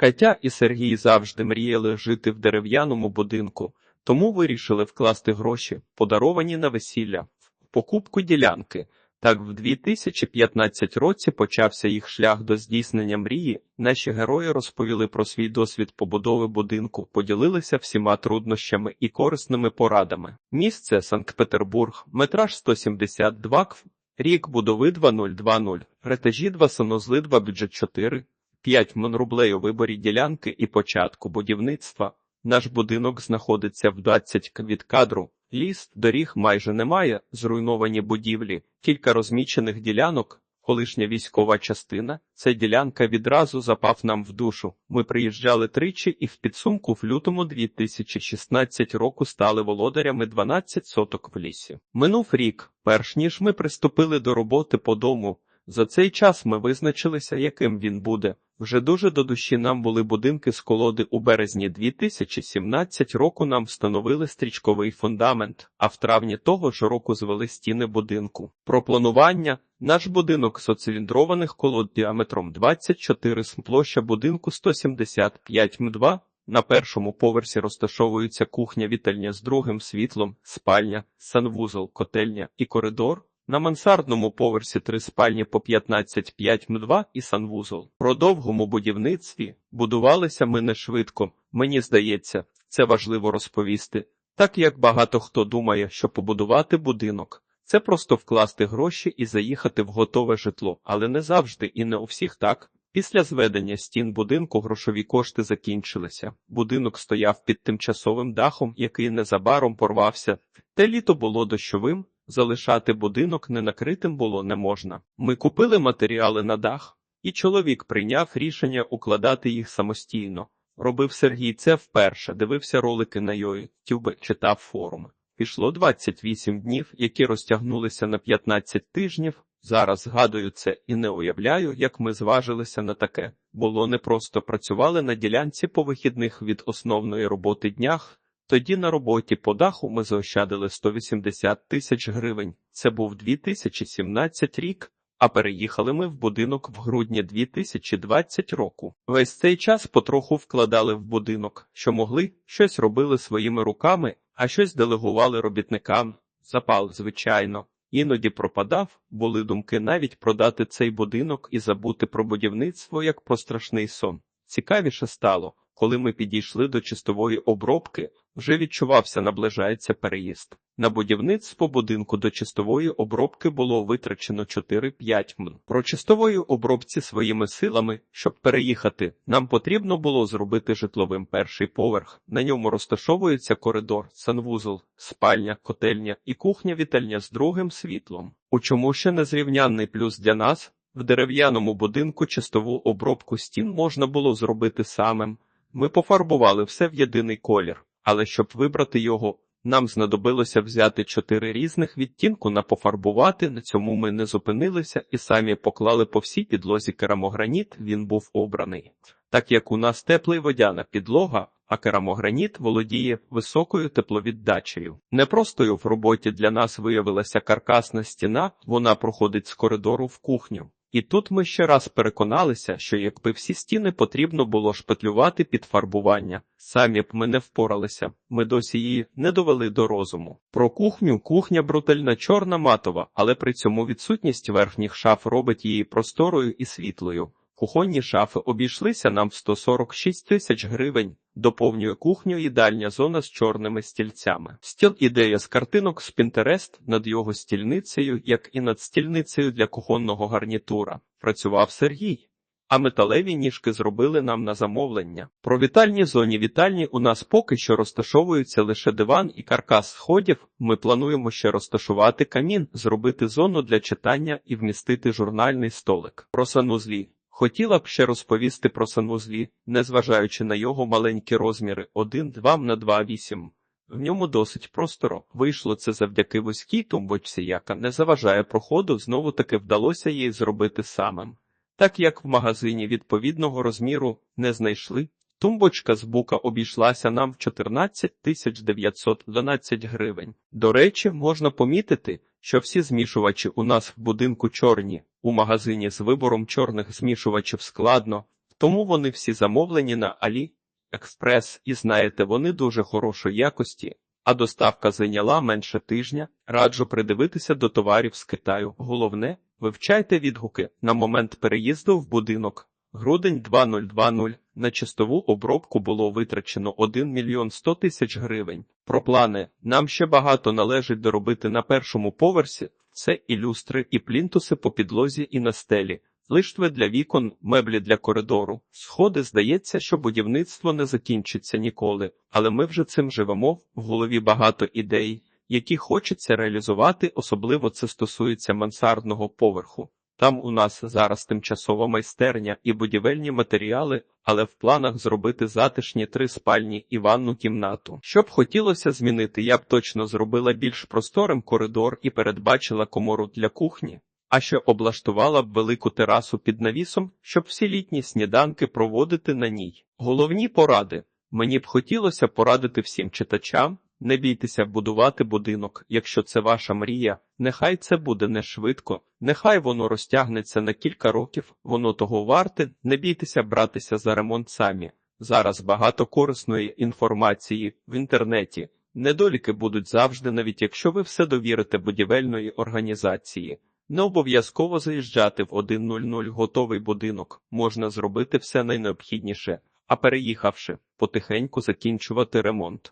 Катя і Сергій завжди мріяли жити в дерев'яному будинку, тому вирішили вкласти гроші, подаровані на весілля, в покупку ділянки. Так, в 2015 році почався їх шлях до здійснення мрії. Наші герої розповіли про свій досвід побудови будинку, поділилися всіма труднощами і корисними порадами. Місце Санкт-Петербург, метраж 172 кв, рік будови 2020, ретежі 2 санузли 2 бюджет 4, 5 монрублей у виборі ділянки і початку будівництва. Наш будинок знаходиться в 20 к від кадру. Ліс, доріг майже немає, зруйновані будівлі, кілька розмічених ділянок, колишня військова частина. Ця ділянка відразу запав нам в душу. Ми приїжджали тричі і в підсумку в лютому 2016 року стали володарями 12 соток в лісі. Минув рік, перш ніж ми приступили до роботи по дому. За цей час ми визначилися, яким він буде. Вже дуже до душі нам були будинки з колоди у березні 2017 року нам встановили стрічковий фундамент, а в травні того ж року звели стіни будинку. Про планування наш будинок социліндрованих колод діаметром 24 см, площа будинку 175 м2. На першому поверсі розташовується кухня вітальня з другим світлом, спальня, санвузол, котельня і коридор. На мансардному поверсі три спальні по 15-5 м2 і санвузол. Про довгому будівництві будувалися ми не швидко. Мені здається, це важливо розповісти. Так як багато хто думає, що побудувати будинок це просто вкласти гроші і заїхати в готове житло, але не завжди і не у всіх так. Після зведення стін будинку грошові кошти закінчилися. Будинок стояв під тимчасовим дахом, який незабаром порвався. Те літо було дощовим. Залишати будинок ненакритим було не можна. Ми купили матеріали на дах, і чоловік прийняв рішення укладати їх самостійно. Робив Сергій це вперше, дивився ролики на YouTube, читав форуми. Пішло 28 днів, які розтягнулися на 15 тижнів. Зараз згадую це і не уявляю, як ми зважилися на таке. Було непросто працювали на ділянці по вихідних від основної роботи днях. Тоді на роботі по даху ми заощадили 180 тисяч гривень. Це був 2017 рік, а переїхали ми в будинок в грудні 2020 року. Весь цей час потроху вкладали в будинок, що могли, щось робили своїми руками, а щось делегували робітникам. Запал, звичайно. Іноді пропадав, були думки навіть продати цей будинок і забути про будівництво як про страшний сон. Цікавіше стало, коли ми підійшли до чистової обробки, вже відчувався, наближається переїзд. На будівництво будинку до чистової обробки було витрачено 4-5 м. Про чистової обробці своїми силами, щоб переїхати, нам потрібно було зробити житловим перший поверх. На ньому розташовується коридор, санвузол, спальня, котельня і кухня-вітальня з другим світлом. У чому ще незрівнянний плюс для нас? В дерев'яному будинку чистову обробку стін можна було зробити самим. Ми пофарбували все в єдиний колір, але щоб вибрати його, нам знадобилося взяти чотири різних відтінку на пофарбувати. На цьому ми не зупинилися і самі поклали по всій підлозі керамограніт. Він був обраний. Так як у нас теплий водяна підлога, а керамограніт володіє високою тепловіддачею. Непростою в роботі для нас виявилася каркасна стіна, вона проходить з коридору в кухню. І тут ми ще раз переконалися, що якби всі стіни потрібно було шпетлювати під фарбування, самі б ми не впоралися, ми досі її не довели до розуму. Про кухню кухня брутальна чорна матова, але при цьому відсутність верхніх шаф робить її просторою і світлою. Кухонні шафи обійшлися нам в 146 тисяч гривень, доповнює кухню їдальня зона з чорними стільцями. Стіл ідея з картинок з Pinterest над його стільницею, як і над стільницею для кухонного гарнітура. Працював Сергій. А металеві ніжки зробили нам на замовлення. Про вітальні зоні вітальні у нас поки що розташовуються лише диван і каркас сходів. Ми плануємо ще розташувати камін, зробити зону для читання і вмістити журнальний столик. Про санузлі. Хотіла б ще розповісти про санвузлі, незважаючи на його маленькі розміри 1-2 на 2,8. В ньому досить просторо. Вийшло це завдяки вузькій тумбочці, яка не заважає проходу, знову таки вдалося їй зробити самим. Так як в магазині відповідного розміру не знайшли, тумбочка з бука обійшлася нам в 14 тисяч 912 гривень. До речі, можна помітити, що всі змішувачі у нас в будинку чорні. У магазині з вибором чорних змішувачів складно, Тому вони всі замовлені на Алі Експрес, і знаєте, вони дуже хорошої якості. А доставка зайняла менше тижня. Раджу придивитися до товарів з Китаю. Головне, вивчайте відгуки на момент переїзду в будинок. Грудень 2020. На чистову обробку було витрачено 1 мільйон 100 тисяч гривень. Про плани. Нам ще багато належить доробити на першому поверсі. Це і люстри, і плінтуси по підлозі, і на стелі. Лиштви для вікон, меблі для коридору. Сходи, здається, що будівництво не закінчиться ніколи, але ми вже цим живемо, в голові багато ідей, які хочеться реалізувати, особливо це стосується мансардного поверху. Там у нас зараз тимчасова майстерня і будівельні матеріали, але в планах зробити затишні три спальні і ванну кімнату. Що б хотілося змінити, я б точно зробила більш просторим коридор і передбачила комору для кухні. А ще облаштувала б велику терасу під навісом, щоб всі літні сніданки проводити на ній. Головні поради. Мені б хотілося порадити всім читачам. Не бійтеся будувати будинок, якщо це ваша мрія. Нехай це буде не швидко, нехай воно розтягнеться на кілька років, воно того варте. Не бійтеся братися за ремонт самі. Зараз багато корисної інформації в інтернеті. Недоліки будуть завжди, навіть якщо ви все довірите будівельної організації. Не обов'язково заїжджати в 1.00 готовий будинок, можна зробити все найнеобхідніше, а переїхавши, потихеньку закінчувати ремонт.